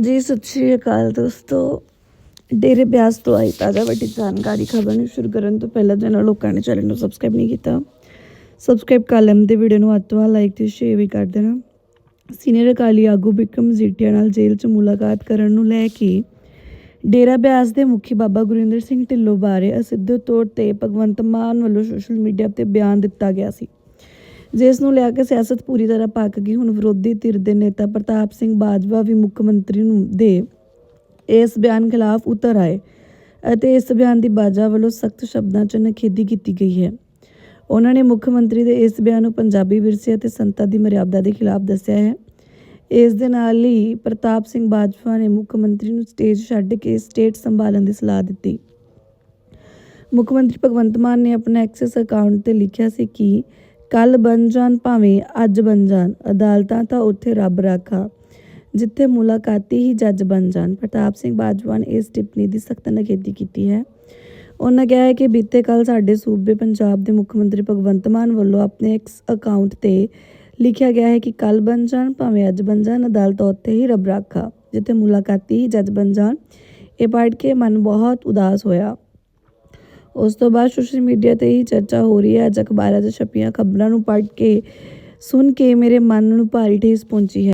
ਜੀ, ਸਤਿ ਸ਼੍ਰੀ ਅਕਾਲ ਦੋਸਤੋ। ਡੇਰੇ ਬਿਆਸ ਤੋਂ ਆਈ ਤਾਜ਼ਾ ਵੱਡੀ ਜਾਣਕਾਰੀ ਖਬਰ ਨੂੰ ਸ਼ੁਰੂ ਕਰਨ ਤੋਂ ਪਹਿਲਾਂ ਜਿਹਨਾਂ ਲੋਕਾਂ ਨੇ ਚੈਨਲ ਨੂੰ ਸਬਸਕ੍ਰਾਈਬ ਨਹੀਂ ਕੀਤਾ ਸਬਸਕ੍ਰਾਈਬ ਕਰ ਲੈਣ ਤੇ ਵੀਡੀਓ ਨੂੰ ਅੱਧ ਤੋਂ ਵੱਧ ਲਾਈਕ ਤੇ ਸ਼ੇਅਰ ਵੀ ਕਰ ਦੇਣਾ। ਸੀਨੀਅਰ ਅਕਾਲੀ ਆਗੂ ਬਿਕਰਮ ਮਜੀਠੀਆ ਨਾਲ ਜੇਲ੍ਹ 'ਚ ਮੁਲਾਕਾਤ ਕਰਨ ਨੂੰ ਲੈ ਕੇ ਡੇਰਾ ਬਿਆਸ ਦੇ ਮੁਖੀ ਬਾਬਾ ਗੁਰਿੰਦਰ ਸਿੰਘ ਢਿੱਲੋਂ ਬਾਰੇ ਅਸਿੱਧੇ ਤੌਰ ਤੇ ਭਗਵੰਤ ਮਾਨ ਵੱਲੋਂ ਸੋਸ਼ਲ ਮੀਡੀਆ ਤੇ ਬਿਆਨ ਦਿੱਤਾ ਗਿਆ ਸੀ। ਜਿਸ ਨੂੰ ਲੈ ਕੇ ਸਿਆਸਤ ਪੂਰੀ ਤਰ੍ਹਾਂ ਪੱਕ ਗਈ, ਹੁਣ ਵਿਰੋਧੀ ਧਿਰ ਦੇ ਨੇਤਾ ਪ੍ਰਤਾਪ ਸਿੰਘ ਬਾਜਵਾ ਵੀ ਮੁੱਖ ਮੰਤਰੀ ਨੂੰ ਦੇ ਇਸ ਬਿਆਨ ਖਿਲਾਫ ਉਤਰ ਆਏ ਅਤੇ ਇਸ ਬਿਆਨ ਦੀ ਬਾਜਵਾ ਵੱਲੋਂ ਸਖਤ ਸ਼ਬਦਾਂ 'ਚ ਨਖੇਦੀ ਕੀਤੀ ਗਈ ਹੈ। ਉਹਨਾਂ ਨੇ ਮੁੱਖ ਮੰਤਰੀ ਦੇ ਇਸ ਬਿਆਨ ਨੂੰ ਪੰਜਾਬੀ ਵਿਰਸੇ ਅਤੇ ਸੰਤਾਂ ਦੀ ਮਰਿਆਦਾ ਦੇ ਖਿਲਾਫ ਦੱਸਿਆ ਹੈ। ਇਸ ਦੇ ਨਾਲ ਹੀ ਪ੍ਰਤਾਪ ਸਿੰਘ ਬਾਜਵਾ ਨੇ ਮੁੱਖ ਮੰਤਰੀ ਨੂੰ ਸਟੇਜ ਛੱਡ ਕੇ ਸਟੇਟ ਸੰਭਾਲਣ ਦੀ ਸਲਾਹ ਦਿੱਤੀ। ਮੁੱਖ ਮੰਤਰੀ ਭਗਵੰਤ ਮਾਨ ਨੇ ਆਪਣਾ ਐਕਸੈਸ ਅਕਾਊਂਟ ਤੇ ਲਿਖਿਆ ਸੀ ਕਿ ਕੱਲ ਬਣ ਜਾਣ ਭਾਵੇਂ ਅੱਜ ਬਣ ਜਾਣ, ਅਦਾਲਤਾਂ ਤਾਂ ਉੱਥੇ ਰੱਬ ਰਾਖਾ, ਜਿੱਥੇ ਮੁਲਾਕਾਤੀ ਹੀ ਜੱਜ ਬਣ ਜਾਣ। ਪ੍ਰਤਾਪ ਸਿੰਘ ਬਾਜਵਾ ਨੇ ਇਸ ਟਿੱਪਣੀ ਦੀ ਸਖਤ ਨਖੇਦੀ ਕੀਤੀ ਹੈ। ਉਹਨਾਂ ਕਿਹਾ ਹੈ ਕਿ ਬੀਤੇ ਕੱਲ ਸਾਡੇ ਸੂਬੇ ਪੰਜਾਬ ਦੇ ਮੁੱਖ ਮੰਤਰੀ ਭਗਵੰਤ ਮਾਨ ਵੱਲੋਂ ਆਪਣੇ ਐਕਸ ਅਕਾਊਂਟ ਤੇ ਲਿਖਿਆ ਗਿਆ ਹੈ ਕਿ ਕੱਲ ਬਣ ਜਾਣ, ਭਾਵੇਂ ਅੱਜ ਬਣ ਜਾਣ, ਅਦਾਲਤ ਉੱਥੇ ਹੀ ਰੱਬ ਰਾਖਾ, ਜਿੱਥੇ ਮੁਲਾਕਾਤੀ ਹੀ ਜੱਜ ਬਣ ਜਾਣ। ਇਹ ਪੜ੍ਹ ਕੇ ਮਨ ਬਹੁਤ ਉਦਾਸ ਹੋਇਆ। ਉਸ ਤੋਂ ਬਾਅਦ ਸੋਸ਼ਲ ਮੀਡੀਆ ਤੇ ਹੀ ਚਰਚਾ ਹੋ ਰਹੀ ਹੈ। ਅੱਜ ਅਖਬਾਰਾਂ 'ਚ ਛਪੀਆਂ ਖਬਰਾਂ ਨੂੰ ਪੜ੍ਹ ਕੇ, ਸੁਣ ਕੇ ਮੇਰੇ ਮਨ ਨੂੰ ਭਾਰੀ ਠੇਸ ਪਹੁੰਚੀ ਹੈ।